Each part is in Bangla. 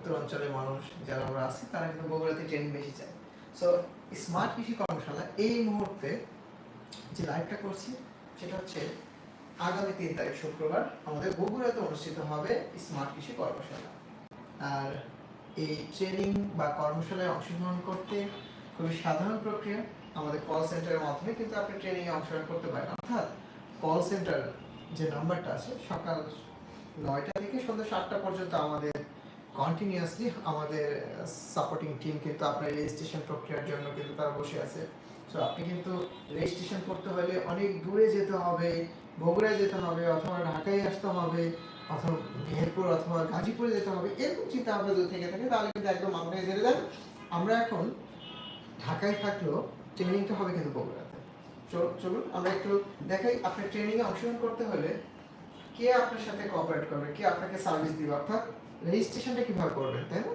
উত্তর অঞ্চলের মানুষ যারা আমরা আছি, তারা কিন্তু বগুড়াতে ট্রেনিং বেশি চায়। সো স্মার্ট কৃষি কর্মশালা এই মুহূর্তে যে লাইভটা করছি, সেটা হচ্ছে আগামী তিন তারিখ শুক্রবার আমাদের বগুড়াতে অনুষ্ঠিত হবে স্মার্ট কৃষি কর্মশালা। আর এই ট্রেনিং বা কর্মশালায় অংশগ্রহণ করতে খুবই সাধারণ প্রক্রিয়া। আমাদের কল সেন্টারের মাধ্যমে কিন্তু আপনি ট্রেনিংয়ে অংশগ্রহণ করতে পারেন। অর্থাৎ কল সেন্টার যে নাম্বারটা আছে, সকাল নয়টা থেকে সন্ধ্যা সাতটা পর্যন্ত আমাদের কন্টিনিউয়াসলি আমাদের সাপোর্টিং টিম কিন্তু আপনার রেজিস্ট্রেশন প্রক্রিয়ার জন্য কিন্তু তারা বসে আছে। সো আপনি কিন্তু রেজিস্ট্রেশন করতে হলে অনেক দূরে যেতে হবে, বগুড়ায় যেতে হবে, অথবা ঢাকায় আসতে হবে, অথবা মেহেরপুর অথবা গাজীপুরে যেতে হবে, এরকম চিন্তা ভাবনা যদি থেকে থাকে তাহলে কিন্তু একদম আপনাকে জেনে দেন। আমরা এখন ঢাকায় থাকলেও ট্রেনিংটা হবে কিন্তু বগুড়াতে। চল- চলুন আমরা একটু দেখাই, আপনার ট্রেনিংয়ে অংশগ্রহণ করতে হলে কে আপনার সাথে কোঅপারেট করবে, কে আপনাকে সার্ভিস দিবে, অর্থাৎ রেজিস্ট্রেশনটা কীভাবে করবেন, তাই না?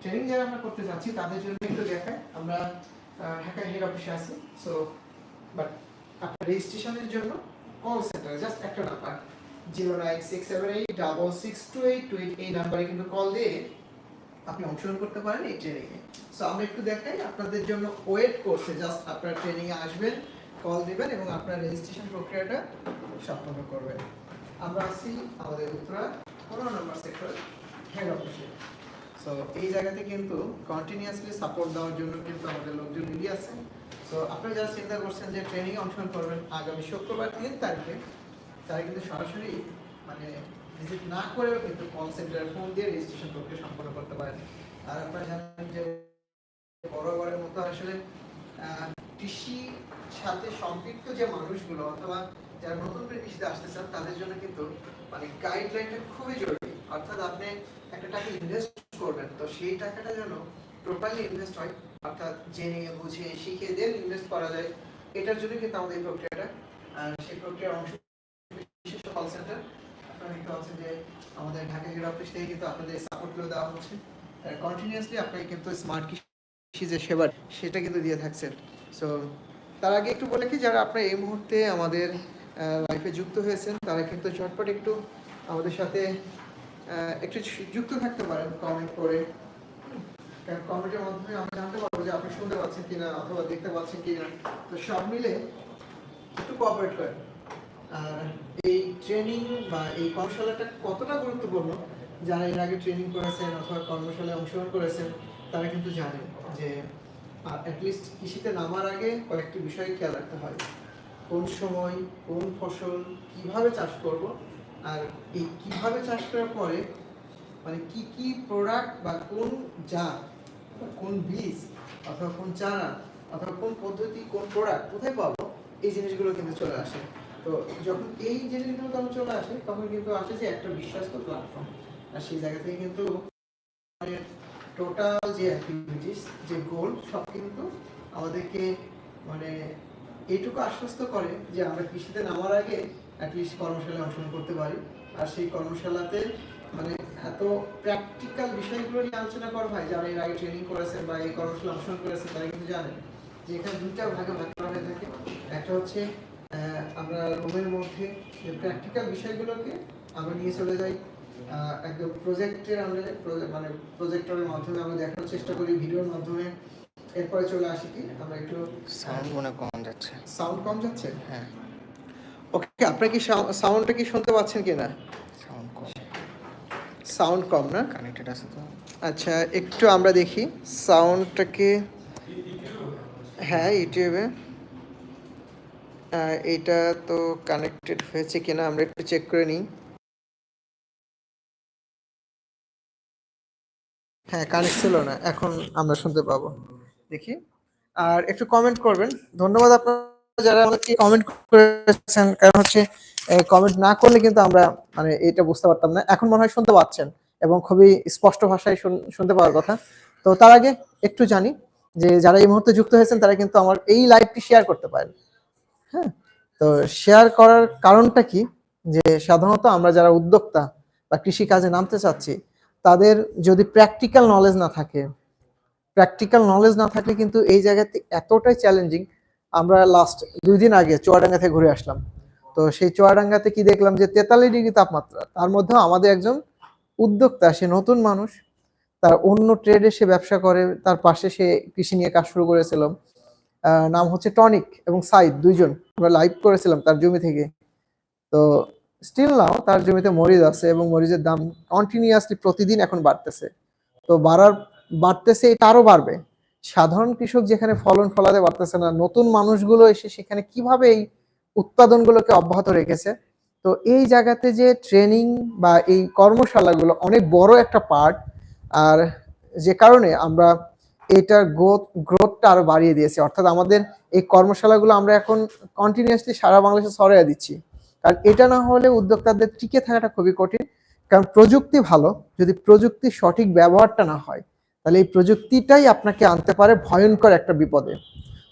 ট্রেনিং যারা আমরা করতে যাচ্ছি, তাদের জন্য একটু দেখায় আমরা ঢাকায় হেড অফিসে আছি সো বাট আপনার রেজিস্ট্রেশনের জন্য কল সেন্টার জাস্ট একটা number zero nine six seven eight double six two eight two eight এই নাম্বারে কিন্তু কল দিয়ে আপনি অংশগ্রহণ করতে পারেন এই ট্রেনিংয়ে সো আমরা একটু দেখাই, আপনাদের জন্য ওয়েট করছে জাস্ট আপনারা ট্রেনিংয়ে আসবেন কল দিবেন এবং আপনার রেজিস্ট্রেশন প্রক্রিয়াটা সম্পন্ন করবেন। আমরা আছি আমাদের উত্তরা, পনেরো নম্বর সেক্টর হেড অফিসে সো এই জায়গাতে কিন্তু কন্টিনিউয়াসলি সাপোর্ট দেওয়ার জন্য কিন্তু আমাদের লোকজন রেডি আছে। সো আপনারা যারা চিন্তা করছেন যে ট্রেনিং অংশগ্রহণ করবেন আগামী শুক্রবার তিন তারিখে, তারা কিন্তু সরাসরি মানে ভিজিট না করেও কিন্তু কল সেন্টারে ফোন দিয়ে রেজিস্ট্রেশন প্রক্রিয়া সম্পন্ন করতে পারেন। আর আপনারা জানেন যে বরাবরের মতো আসলে কৃষি সাথে সম্পৃক্ত যে মানুষগুলো অথবা যারা নতুন করে কৃষিতে আসতে চান, তাদের জন্য কিন্তু মানে গাইডলাইনটা খুবই জরুরি। অর্থাৎ আপনি একটা টাকা ইনভেস্ট করবেন, তো সেই টাকাটা যেন প্রপারলি ইনভেস্ট হয়, অর্থাৎ জেনে, বুঝে, শিখে দেন ইনভেস্ট করা যায়। এটার জন্য কিন্তু আমাদের এই প্রক্রিয়াটা। সেই প্রক্রিয়ার অংশ বিশেষ কল সেন্টার আপনারা দেখতে পাচ্ছেন যে আমাদের ঢাকা হেড অফিস থেকে কিন্তু আপনাদের সাপোর্টগুলো দেওয়া হচ্ছে। কন্টিনিউয়াসলি আপনাকে কিন্তু স্মার্ট কৃষি যে সেবা সেটা কিন্তু দিয়ে থাকছে সো তার আগে একটু বলে কি, যারা আপনারা এই মুহূর্তে আমাদের লাইফে যুক্ত হয়েছেন, তারা কিন্তু ঝটপট একটু আমাদের সাথে একটু যুক্ত থাকতে পারেন কমেন্ট করে। কারণ কমেন্টের মাধ্যমে আমি জানতে পারব যে আপনি শুনতে পাচ্ছেন কিনা অথবা দেখতে পাচ্ছেন কিনা। তো সব মিলে একটু কোঅপারেট করেন। আর এই ট্রেনিং বা এই কর্মশালাটা কতটা গুরুত্বপূর্ণ? যারা এর আগে ট্রেনিং করেছেন অথবা কর্মশালায় অংশগ্রহণ করেছেন, তারা কিন্তু জানেন যে অ্যাটলিস্ট কৃষিতে নামার আগে কয়েকটি বিষয় খেয়াল রাখতে হয়। কোন সময় কোন ফসল কীভাবে চাষ করব আর এই কীভাবে চাষ করার পরে মানে কি কি প্রোডাক্ট বা কোন জাত কোন বীজ, অথবা কোন চারা, অথবা কোন পদ্ধতি, কোন প্রোডাক্ট কোথায় পাবো, এই জিনিসগুলো কিন্তু চলে আসে। তো যখন এই জিনিসগুলো তখন চলে আসে, তখন কিন্তু আসে যে একটা বিশ্বস্ত প্ল্যাটফর্ম আর সেই জায়গা থেকে কিন্তু টোটাল যে অ্যাক্টিভিটিস যে গোল সব কিন্তু আমাদেরকে মানে এটুকু আশ্বস্ত করে যে আমরা কৃষিতে নামার আগে অ্যাটলিস্ট কর্মশালায় অংশগ্রহণ করতে পারি। আর সেই কর্মশালাতে মানে এত প্র্যাকটিক্যাল বিষয়গুলো নিয়ে আলোচনা করা হয় যারা এর আগে ট্রেনিং করেছেন বা এই কর্মশালা অংশগ্রহণ করেছেন তারা কিন্তু জানেন যে এখানে দুইটা ভাগে ভাগ করা হয়ে থাকে। একটা হচ্ছে আমরা রুমের মধ্যে প্র্যাকটিক্যাল বিষয়গুলোকে আমরা নিয়ে চলে যাই। একদম প্রজেক্টের আমরা মানে প্রজেক্টরের মাধ্যমে আমরা দেখানোর চেষ্টা করি ভিডিওর মাধ্যমে। এরপরে চলে আসি কি আমরা একটু সাউন্ড মনে কম যাচ্ছে। সাউন্ড কম যাচ্ছে? হ্যাঁ। ওকে আপনার কি সাউন্ডটা কি শুনতে পাচ্ছেন কিনা? সাউন্ড কম। সাউন্ড কম না? কানেক্টেড আছে তো। আচ্ছা একটু আমরা দেখি। সাউন্ডটাকে হ্যাঁ ইউটিউবে এটা তো কানেক্টেড হয়েছে কিনা আমরা একটু চেক করে নিই। হ্যাঁ কানেক্ট ছিল না এখন আমরা শুনতে পাবো। দেখি। আর একটু কমেন্ট করবেন। ধন্যবাদ আপনারা যারা আমাদেরকে কমেন্ট করেছেন, কারণ হচ্ছে কমেন্ট না করলে কিন্তু আমরা মানে এটা বুঝতে পারতাম না। এখন মনে হয় শুনতে পাচ্ছেন এবং খুবই স্পষ্ট ভাষায় শুন- শুনতে পাওয়ার কথা। তো তার আগে একটু জানি যে, যারা এই মুহূর্তে যুক্ত হয়েছেন, তারা কিন্তু আমার এই লাইভটি শেয়ার করতে পারেন। হ্যাঁ? তো শেয়ার করার কারণটা কি? যে, সাধারণত আমরা যারা উদ্যোক্তা বা কৃষি কাজে নামতে চাচ্ছি, তাদের যদি প্র্যাকটিক্যাল নলেজ না থাকে প্র্যাকটিক্যাল নলেজ না থাকলে কিন্তু এই জায়গাতে এতটাই চ্যালেঞ্জিং আমরা লাস্ট দুই দিন আগে চুয়াডাঙ্গা থেকে ঘুরে আসলাম। তো সেই চুয়াডাঙ্গাতে কি দেখলাম যে তেতাল্লিশ ডিগ্রি তাপমাত্রা, তার মধ্যেও আমাদের একজন উদ্যোক্তা, সে নতুন মানুষ, তার অন্য ট্রেডে সে ব্যবসা করে, তার পাশে সে কৃষি নিয়ে কাজ শুরু করেছিল। নাম হচ্ছে টনিক এবং সাইদ, দুইজন আমরা লাইভ করেছিলাম তার জমি থেকে। তো স্টিল নাও তার জমিতে মরিচ আছে এবং মরিচের দাম কন্টিনিউয়াসলি প্রতিদিন এখন বাড়তেছে। তো বাড়ার, বাড়তেছে, এটা আরও বাড়বে। সাধারণ কৃষক যেখানে ফলন ফলাতে পারতেছে না, নতুন মানুষগুলো এসে সেখানে কীভাবে এই উৎপাদনগুলোকে অব্যাহত রেখেছে? তো এই জায়গাতে যে ট্রেনিং বা এই কর্মশালাগুলো অনেক বড় একটা পার্ট আর যে কারণে আমরা এটার গ্রোথ গ্রোথটা আরও বাড়িয়ে দিয়েছি। অর্থাৎ আমাদের এই কর্মশালাগুলো আমরা এখন কন্টিনিউয়াসলি সারা বাংলাদেশে ছড়িয়ে দিচ্ছি। কারণ এটা না হলে উদ্যোক্তাদের টিকে থাকাটা খুবই কঠিন। কারণ প্রযুক্তি ভালো, যদি প্রযুক্তির সঠিক ব্যবহারটা না হয় তাহলে এই প্রযুক্তিটাই আপনাকে আনতে পারে ভয়ঙ্কর একটা বিপদে।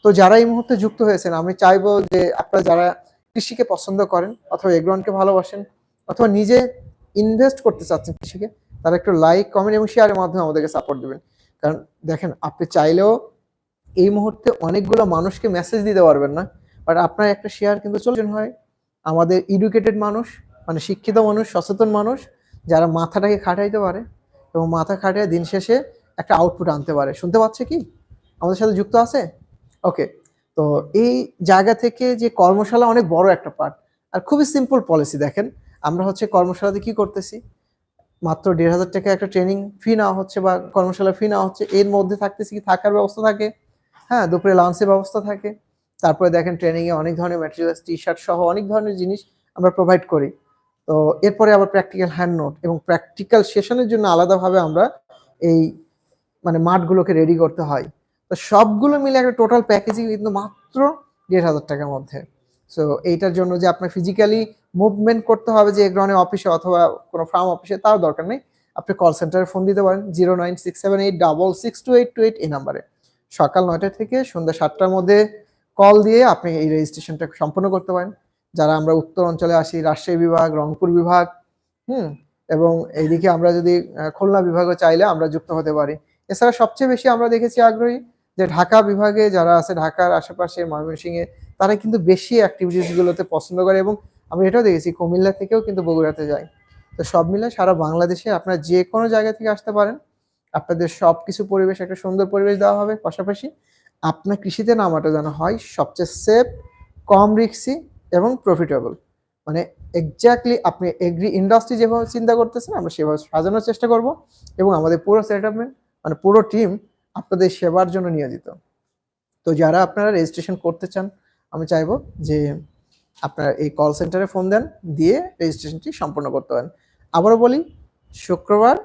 তো যারা এই মুহূর্তে যুক্ত হয়েছেন, আমি চাইব যে আপনারা যারা কৃষিকে পছন্দ করেন, অথবা এগ্রনকে ভালোবাসেন, অথবা নিজে ইনভেস্ট করতে চাচ্ছেন কৃষিকে, তারা একটু লাইক কমেন্ট এবং শেয়ারের মাধ্যমে আমাদেরকে সাপোর্ট দেবেন। কারণ দেখেন, আপনি চাইলেও এই মুহূর্তে অনেকগুলো মানুষকে মেসেজ দিতে পারবেন না বাট আপনার একটা শেয়ার কিন্তু চলছেন হয় আমাদের এডুকেটেড মানুষ মানে শিক্ষিত মানুষ, সচেতন মানুষ, যারা মাথাটাকে খাটাইতে পারে এবং মাথা খাটিয়ে দিন শেষে একটা আউটপুট আনতে পারে। শুনতে পাচ্ছে কি? আমাদের সাথে যুক্ত আছে? ওকে তো এই জায়গা থেকে যে কর্মশালা অনেক বড় একটা পার্ট আর খুবই সিম্পল পলিসি দেখেন, আমরা হচ্ছে কর্মশালাতে কি করতেছি? মাত্র দেড় হাজার টাকা একটা ট্রেনিং ফি নেওয়া হচ্ছে বা কর্মশালা ফি নেওয়া হচ্ছে। এর মধ্যে থাকতেছি কি? থাকার ব্যবস্থা থাকে। হ্যাঁ দুপুরে লাঞ্চের ব্যবস্থা থাকে। তারপরে দেখেন ট্রেনিংয়ে অনেক ধরনের ম্যাটেরিয়ালস টি শার্ট সহ অনেক ধরনের জিনিস আমরা প্রোভাইড করি। তো এরপরে আবার প্র্যাকটিক্যাল হ্যান্ড নোট এবং প্র্যাকটিক্যাল সেশনের জন্য আলাদাভাবে আমরা এই মানে মাঠগুলোকে রেডি করতে হয়। তো সবগুলো মিলে একটা টোটাল প্যাকেজিং কিন্তু মাত্র দেড় হাজার টাকার মধ্যে। সো এইটার জন্য যে আপনার ফিজিক্যালি মুভমেন্ট করতে হবে যে গ্রহণের অফিসে অথবা কোনো ফার্ম অফিসে তার দরকার নেই। আপনি কল সেন্টারে ফোন দিতে পারেন zero nine six seven eight double six two eight two eight এই নাম্বারে সকাল নয়টা থেকে সন্ধ্যা সাতটার মধ্যে কল দিয়ে আপনি এই রেজিস্ট্রেশনটা সম্পন্ন করতে পারেন। যারা আমরা উত্তর অঞ্চলে আসি, রাজশাহী বিভাগ, রংপুর বিভাগ, হুম, এবং এইদিকে আমরা যদি খুলনা বিভাগও চাইলে আমরা যুক্ত হতে পারি। এছাড়া সবচেয়ে বেশি আমরা দেখেছি আগ্রহী যে ঢাকা বিভাগে যারা আছে, ঢাকার আশেপাশে ময়মনসিংহে, তারা কিন্তু বেশি অ্যাক্টিভিটিস গুলোতে পছন্দ করে এবং আমি এটাও দেখেছি, কুমিল্লা থেকেও কিন্তু বগুড়াতে যায়। তো সব মিলে সারা বাংলাদেশে আপনারা যে কোনো জায়গা থেকে আসতে পারেন। আপনাদের সব কিছু পরিবেশ, একটা সুন্দর পরিবেশ দেওয়া হবে। পাশাপাশি আপনার কৃষিতে নামাটা যেন হয় সবচেয়ে সেফ কম রিক্সি এবং প্রফিটেবল মানে এক্স্যাক্টলি আপনি এগ্রি ইন্ডাস্ট্রি যেভাবে চিন্তা করতেছেন, আমরা সেভাবে সাজানোর চেষ্টা করব এবং আমাদের পুরো সেটআপমেন্ট মানে পুরো টিম আপনাদের সেবার জন্য নিয়োজিত তো যারা আপনারা রেজিস্ট্রেশন করতে চান, আমি চাইব যে আপনারা এই কল সেন্টারে ফোন দেন, দিয়ে রেজিস্ট্রেশনটি সম্পন্ন করতে পারেন। আবারও বলি, শুক্রবার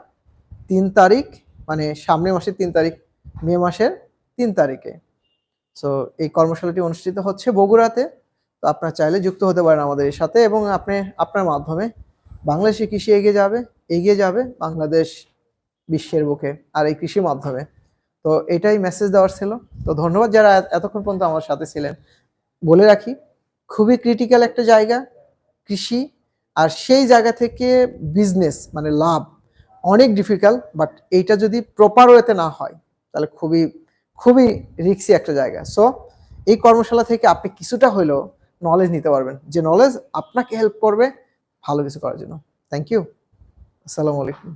তিন তারিখ মানে সামনের মাসের তিন তারিখ, মে মাসের তিন তারিখে। সো এই কর্মশালাটি অনুষ্ঠিত হচ্ছে বগুড়াতে। তো আপনারা চাইলে যুক্ত হতে পারেন আমাদের সাথে এবং আপনি, আপনার মাধ্যমে বাংলাদেশে কৃষি এগিয়ে যাবে এগিয়ে যাবে, বাংলাদেশ বিশ্বের বুকে আর এই কৃষির মাধ্যমে। তো এটাই মেসেজ দেওয়ার ছিল। তো ধন্যবাদ যারা এতক্ষণ পর্যন্ত আমার সাথে ছিলেন। বলে রাখি, খুবই ক্রিটিক্যাল একটা জায়গা কৃষি আর সেই জায়গা থেকে বিজনেস মানে লাভ অনেক ডিফিকাল্ট বাট এইটা যদি প্রপার ওয়েতে না হয়, তাহলে খুবই খুবই রিক্সি একটা জায়গা। সো এই কর্মশালা থেকে আপনি কিছুটা হলেও নলেজ নিতে পারবেন। যে নলেজ আপনাকে হেল্প করবে ভালো কিছু করার জন্য। থ্যাংক ইউ আসসালামু আলাইকুম